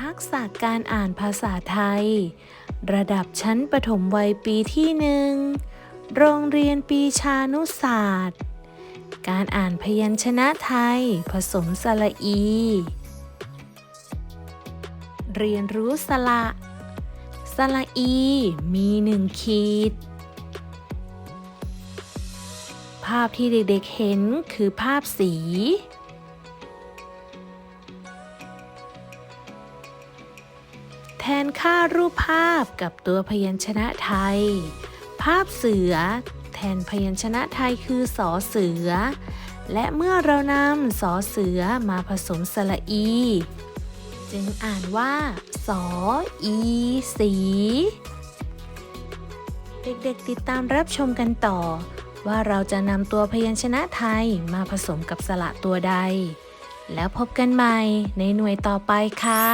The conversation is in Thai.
ทักษะการอ่านภาษาไทย ระดับชั้นประถมวัยปีที่หนึ่งโรงเรียนปีชานุศาสตร์ การอ่านพยัญชนะไทย ผสมสระอี เรียนรู้สระ สระอีมีหนึ่งขีด ภาพที่เด็กๆเห็นคือภาพสี แทนค่ารูปภาพกับตัวพยัญชนะไทย ภาพเสือ แทนพยัญชนะไทยคือสอเสือ และเมื่อเรานำสอเสือมาผสมสระอี จึงอ่านว่า สออีสี เด็กๆติดตามรับชมกันต่อ ว่าเราจะนำตัวพยัญชนะไทยมาผสมกับสระตัวใด แล้วพบกันใหม่ในหน่วยต่อไปค่ะ